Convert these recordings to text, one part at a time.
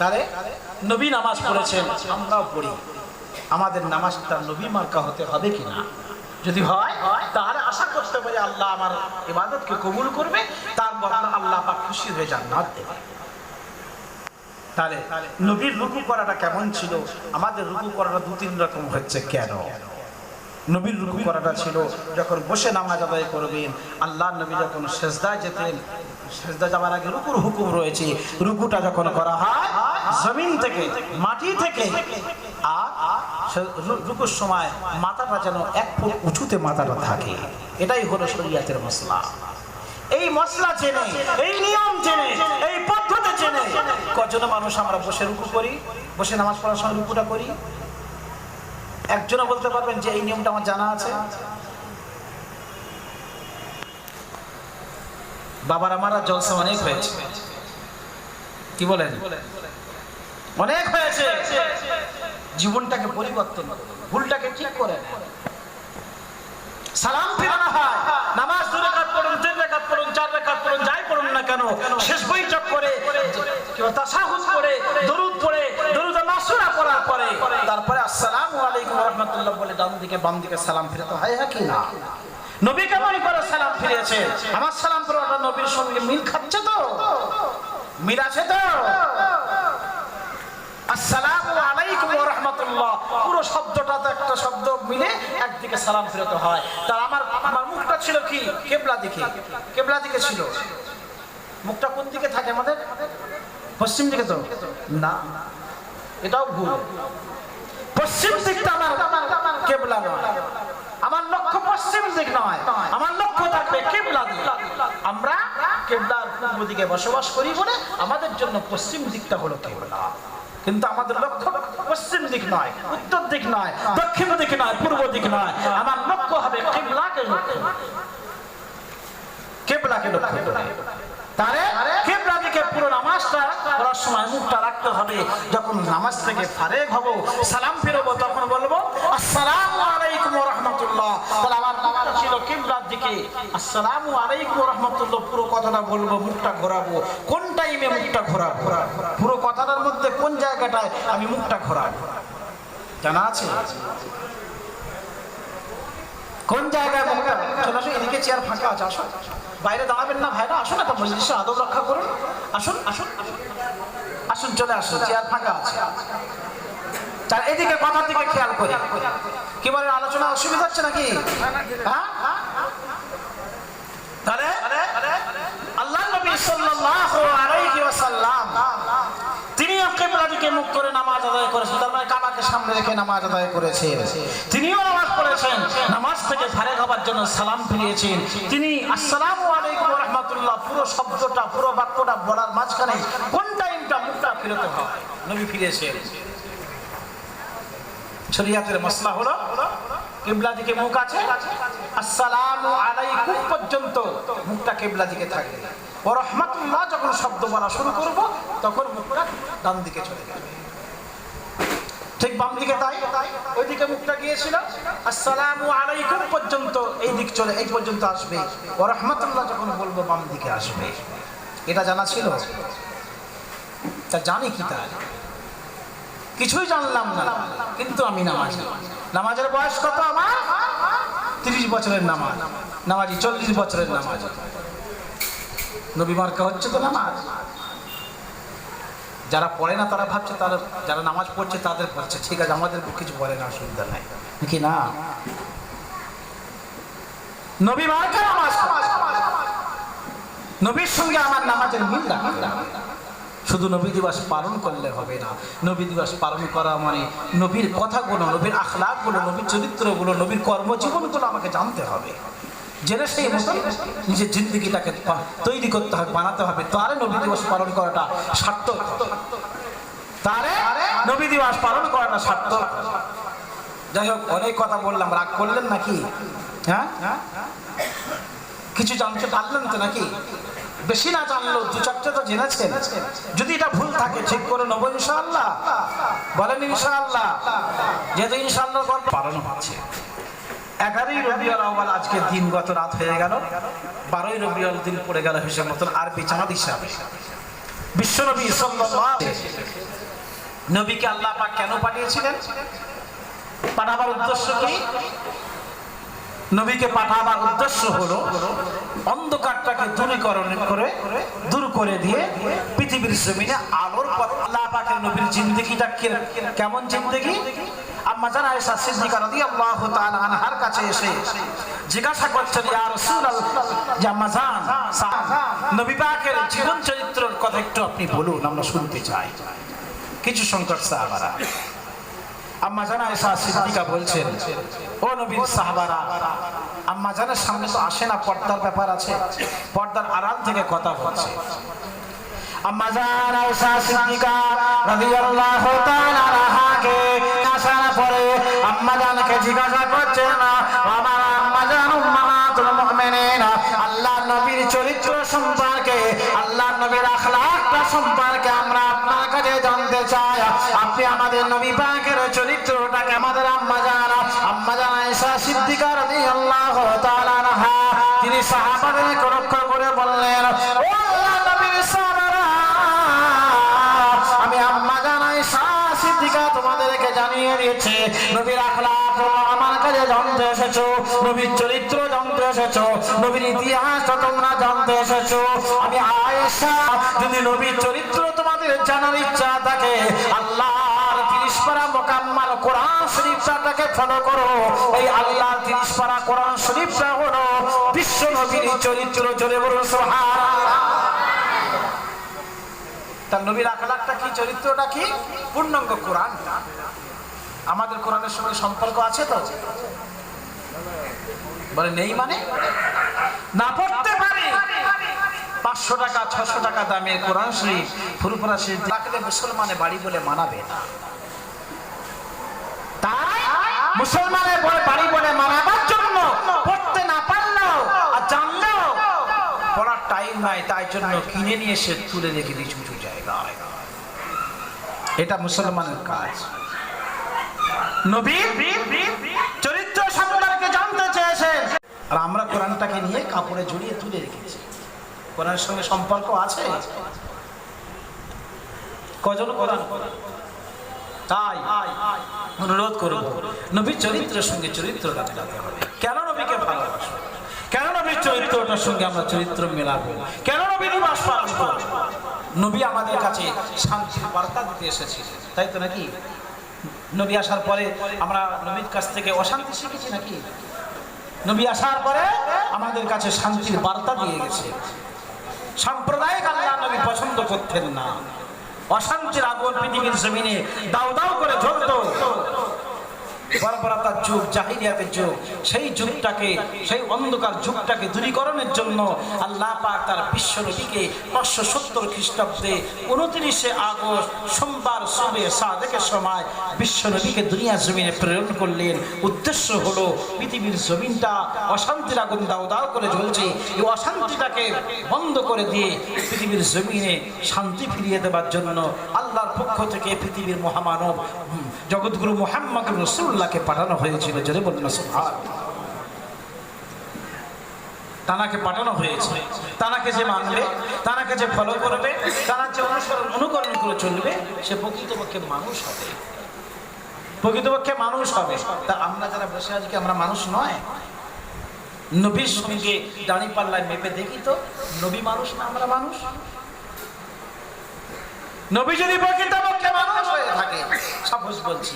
তাহলে নবী নামাজ পড়েছেন, আমরাও পড়ি। আমাদের নামাজটা নবী মার্কা হতে হবে কিনা? যদি হয় তাহলে আশা করতে পারি আল্লাহ আমার ইবাদতকে কবুল করবে তার বদলা আল্লাহ পাক খুশি হয়ে জান্নাত দেবে। তাহলে নবীর রুকু করাটা কেমন ছিল? আমাদের রুকু করাটা দু তিন রকম হচ্ছে কেন? নবীর রুকু করাটা ছিল যখন বসে নামাজ আদায় করবেন আল্লাহ নবী যখন সেজদায় যেতেন, সেজদা যাওয়ার আগে রুকুর হুকুম রয়েছে। রুকুটা যখন করা হয় জমিন থেকে, মাটি থেকে, আর রুকুর সময় মাথাটা যেন এক ফুট উঁচুতে মাথাটা থাকে। এটাই হলো শরীয়তের মশলা এই মশলা জেনে, এই নিয়ম জেনে, এই পদ্ধতি জেনে কজন মানুষ আমরা বসে রুকু করি, বসে নামাজ পড়ার সময় রুকুটা করি? একজনও বলতে পারবেন যে এই নিয়মটা আমার জানা আছে? বাবার আমারা জলসা অনেক হয়েছে। কি বলেন? অনেক হয়েছে। জীবনটাকে পরিবর্তন ভুলটাকে ঠিক করে সালাম ফিরানো হয়। নামাজ দু রেখাত পড়ুন, তিন রেখাত পড়ুন, চার রেখাত পড়ুন, যাই পড়ুন না কেন, শেষ বৈঠক করে করে, দরুদ পড়ে, দরুদ মাসুরা পড়ার পরে, তারপরে আসসালামু আলাইকুম বলে ডান দিকে, বাম দিকে সালাম ফিরাতে হয় হ্যাঁ কি না? নবী কেমন করে সালাম ফিরিয়েছে আমার সালাম ফিরাটা নবীর সঙ্গে মিল খাচ্ছে তো? মিল আছে তো? পুরো শব্দটা তো একটা শব্দ মিলে একদিকে সালাম হয়। আমার আমার মুখটা ছিল কি? কেবলা কেবলা দিকে ছিল। মুখটা কোন দিকে থাকে আমাদের? পশ্চিম দিকে তো? না। এটাও ভুল। পশ্চিম দিকটা আমার আমার লক্ষ্য পশ্চিম দিক নয়। আমার লক্ষ্য থাকবে কেবলা দিক। আমরা কেবলার পূর্ব দিকে বসবাস করি বলে আমাদের জন্য পশ্চিম দিকটা হলো কেবলা। কিন্তু আমাদের লক্ষ্য পশ্চিম দিক নয়, উত্তর দিক নয়, দক্ষিণ দিক নয়, পূর্ব দিক নয়। আমার লক্ষ্য হবে কেবলাকে লক্ষ্য। তখন বলব ছিল দিকে। পুরো বলব, মুখটা ঘোরাবো। কোন টাইমে মুখটা ঘোরা পুরো কথাটার মধ্যে কোন জায়গাটায় আমি মুখটা ঘোরাবো? জানা আছে? কোন জায়গায় মুখটা চলে আসো, এদিকে চেয়ার ফাঁকা আছে, আসো। বাইরে দাঁড়াবেন না ভাইরা আসুন একটা মজলিসের আদব রক্ষা করুন। আসুন আসুন আসুন, চলে আসুন চেয়ার ফাঁকা আছে। এদিকে কথার দিকে খেয়াল করি। কি বলে আলোচনা অসুবিধা হচ্ছে নাকি? হ্যাঁ তাহলে আল্লাহ নবী সাল্লাল্লাহু আলাইহি ওয়াসাল্লাম তিনিও কিবলা দিকে মুখ করে নামাজ আদায় করেছেন তার মানে কাবাকে সামনে রেখে নামাজ আদায় করেছেন তিনিও নামাজ পড়েছেন, নামাজ থেকে ফারেক হবার জন্য সালাম ফিরিয়েছেন। তিনি আসসালামু আলাইকুম রাহমাতুল্লাহ, পুরো শব্দটা, পুরো বাক্যটা বলার মাঝখানে কোন টাইমটা মুখটা ফিরতে হয়? নবী ফিরেছেন। শরিয়াতের মশলা হলো, কিবলা দিকে মুখ আছে, আসসালামু আলাইকুম পর্যন্ত মুখটা কিবলা দিকে থাকবে। ও রহমাতুল্লাহ, যখন শব্দ বলা শুরু করব, তখন মুখটা ডান দিকে চলে যাবে। ঠিক বাম দিকে তাই? ওইদিকে মুখটা গিয়েছিল। আসসালামু আলাইকুম পর্যন্ত এই দিক চলে, এই পর্যন্ত আসবে। ও রহমাতুল্লাহ যখন বলব বাম দিকে আসবে। এটা জানা ছিল? তা জানি কি তার? কিছুই জানলাম না। কিন্তু আমি নামাজ নামাজের বয়স কত আমার? তিরিশ বছরের নামাজ। নামাজি চল্লিশ বছরের নামাজ। নবী মার্কা হচ্ছে তো নামাজ। যারা পড়ে না তারা ভাবছে তারা, যারা নামাজ পড়ছে তাদের বলছে ঠিক আছে, আমাদের কিছু বলে না, অসুবিধা নাই। কি না? নবী নবীর সঙ্গে আমার নামাজের শুধু নবী দিবস পালন করলে হবে না। নবী দিবস পালন করা মানে নবীর কথাগুলো, নবীর আখলাকগুলো নবীর চরিত্রগুলো, নবীর কর্মজীবনগুলো আমাকে জানতে হবে। জেনে সেই মতন নিজের জিন্দগিটাকে তৈরি করতে হবে, বানাতে হবে। তারে নবী দিবস পালন করাটা সার্থক। তারে নবী দিবস পালন করাটা সার্থক। যাই হোক, অনেক কথা বললাম। রাগ করলেন নাকি? হ্যাঁ? কিছু জানতে পারলেন তো নাকি? বেশি না জানলো, দু চারটে তো জেনেছেন। যদি এটা ভুল থাকে, ঠিক করে নেব ইনশাআল্লাহ। বলেন ইনশাআল্লাহ। যেহেতু ইনশাআল্লাহ গল্প পালন হচ্ছে। এগারোই রবিউল আউয়াল আজকে দিন গত রাত হয়ে গেল। বারোই রবিউল দিন পড়ে গেল হিসেব মতন আর বিছানাদ হিসাবে। বিশ্বনবী নবীকে আল্লাহ পাক কেন পাঠিয়েছিলেন? পাঠাবার উদ্দেশ্য কি? নবীকে পাঠাবার উদ্দেশ্য হলো অন্ধকারটাকে দূরীকরণ করে, দূর করে দিয়ে পৃথিবীর জমিনে আলোর পথ। আল্লাহ পাকের নবীর জিন্দগিটা কেমন জিন্দগি? এসে জীবন চরিত্রের কথা একটু আপনি বলুন, আমরা শুনতে চাই। কিছু সংকট সাহাবারা। আম্মা জানা এসা সিদ্দিকা বলছেন, ও নবীর সাহাবারা আম্মা জানের সামনে তো আসে না, পর্দার ব্যাপার আছে, পর্দার আড়াল থেকে কথা বলছে। আম্মা জান আয়েশা সিদ্দিকা রাদিয়াল্লাহু তাআলা আনহাকে জিজ্ঞাসা করছে না আমার আম্মা জান উম্মাহাতুল মুমিনিন, আল্লাহ নবীর চরিত্র সম্পর্কে, আল্লাহ নবীর আখলাকটা সম্পর্কে আমরা আপনার কাছে জানতে চাই। আপনি আমাদের নবী পাকের চরিত্রটাকে আমাদের আম্মা জান আম্মা জান আয়েশা সিদ্দিকা রাদিয়াল্লাহু তাআলা আনহা, তিনি সাহাবাদেরকে রক্ষা করে বললেন সিদ্দিকা তোমাদেরকে জানিয়ে দিয়েছে। নবীর আমার কাছে জানতে এসেছ। নবীর চরিত্র জানতে এসেছ। নবীর ইতিহাস তোমরা জানতে এসেছ। আমি আয়েশা, যদি নবীর চরিত্র তোমাদের জানার ইচ্ছা থাকে নবীর চরিত্র। জোরে বলুন, সুবহানাল্লাহ। তার নবীর আখলাকটা কি, চরিত্রটা কি? পূর্ণাঙ্গ কোরআন। আমাদের কোরআনের সঙ্গে সম্পর্ক আছে তো? বলে নেই মানে? না পড়তে পারে। পাঁচশো টাকা ছশো টাকা দামের কোরআন শরীফ, ফুরফুরা শরীফ রাখলে মুসলমানে বাড়ি বলে মানাবে না। তাই মুসলমানের বাড়ি বলে মানাবার জন্য পড়তে না পারলেও আর জানলেও পড়ার টাইম নাই তাই জন্য কিনে নিয়ে এসে তুলে রেখে দিয়েছে উঁচু জায়গায়। এটা মুসলমানের কাজ। চরিত্র সম্পর্কে জানতে আর আমরা কোরআনটাকে নিয়ে কাপড়ে জড়িয়ে তুলে রেখেছি। কোরআনের সঙ্গে সম্পর্ক আছে? কজন কোরআন? তাই। অনুরোধ করব, নবীর চরিত্রের সঙ্গে চরিত্রটা মেলাতে হবে কেন নবীকে ভালোবাসবো কেন নবীর চরিত্রটার সঙ্গে আমরা চরিত্র মেলাবো। কেন নবী নিবাস পালন করব? নবী আমাদের কাছে শান্তির বার্তা দিতে এসেছিলেন তাই তো নাকি? নবী আসার পরে আমরা নবীর কাছ থেকে অশান্তি শিখেছি নাকি? নবী আসার পরে আমাদের কাছে শান্তির বার্তা দিয়ে গেছে। সাম্প্রদায়িক আল্লাহ নবী পছন্দ করতেন না। অশান্তির আগুন পৃথিবীর জমিনে দাও দাও করে জ্বলতো। বর্বরতার যুগ জাহিরিয়াতের যুগ, সেই যুগটাকে, সেই অন্ধকার যুগটাকে দূরীকরণের জন্য আল্লাহ পাক তার পাঁচশো সত্তর খ্রিস্টাব্দে উনত্রিশে আগস্ট সোমবার সবে সাদেকের সময় দুনিয়া জমিনে প্রেরণ করলেন। উদ্দেশ্য হলো পৃথিবীর জমিনটা অশান্তির আগুন দাও দাও করে জ্বলছে। এই অশান্তিটাকে বন্ধ করে দিয়ে পৃথিবীর জমিনে শান্তি ফিরিয়ে দেওয়ার জন্য আল্লাহর পক্ষ থেকে পৃথিবীর মহামানব জগৎগুরু মোহাম্মদ রসুল্লাহকে পাঠানো হয়েছিল, জোরে বলুন। তানাকে পাঠানো হয়েছে। তানাকে যে মানবে, তানাকে যে ফলো করবে তানার যে অনুসরণ, অনুকরণ করে চলবে, সে প্রকৃতপক্ষে মানুষ হবে। প্রকৃতপক্ষে মানুষ হবে। তা আমরা যারা বসে আজকে আমরা মানুষ নয়? নবীর সঙ্গে দাঁড়ি পাল্লায় মেপে দেখি তো, নবী মানুষ না আমরা মানুষ? নবী যদি প্রকৃতপক্ষে মানুষ হয়ে থাকে সাপোজ বলছি।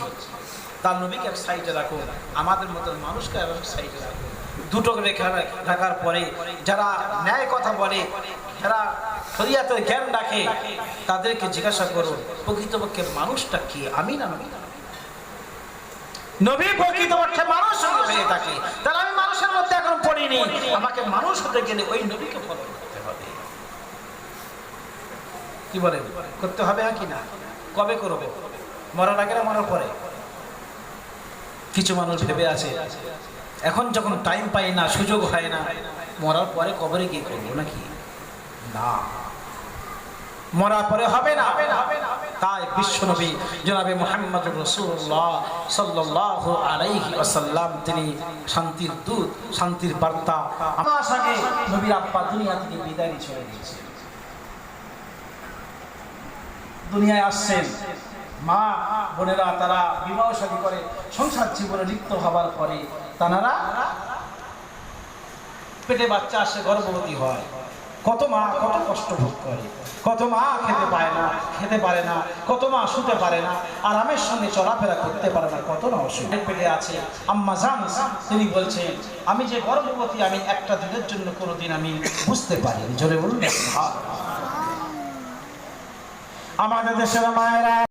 তার নবীকে এক সাইডে রাখো, আমাদের মতন মানুষকে এক সাইডে রাখো। দুটো রেখা রাখার পরে যারা ন্যায় কথা বলে, যারা শরিয়াতের জ্ঞান রাখে, তাদেরকে জিজ্ঞাসা করো প্রকৃতপক্ষে মানুষটা কি? আমি না নবী? নবী প্রকৃতপক্ষে মানুষ হয়ে থাকে। তাহলে আমি মানুষের মধ্যে এখন পড়িনি। আমাকে মানুষ হতে গেলে ওই নবীকে ফলো কি বলেন করতে হবে হ্যাঁ কি না? কবে করবে? মরার আগে না মরার পরে? কিছু মানুষ ভেবে আছে, এখন যখন টাইম পাই না, সুযোগ হয় না, মরার পরে কবরে গিয়ে করব নাকি? না। মরার পরে হবে না। তাই বিশ্বনবী জনাবে মোহাম্মদ রসুল্লাহ সাল্লাহ আলাইহি আসাল্লাম তিনি শান্তির দূত, শান্তির বার্তা। আমার সঙ্গে নবীর আব্বা দুনিয়া থেকে বিদায় চলে গিয়েছে। দুনিয়ায় আসছেন। মা, বোনেরা, তারা বিবাহ শাদী করে, সংসার জীবনে লিপ্ত হবার পরে তানারা পেটে বাচ্চা আসে, গর্ভবতী হয়। কত মা কত কষ্ট ভোগ করে। কত মা খেতে পায় না, খেতে পারে না, কত মা শুতে পারে না, আরামের সঙ্গে চলাফেরা করতে পারে না, কত না অসুবিধা পেটে আছে আম্মা জান তিনি বলছেন, আমি যে গর্ভবতী, আমি একটা দিনের জন্য কোনোদিন আমি বুঝতে পারি জোরে বলুন। আমাদের দেশের মায়েরা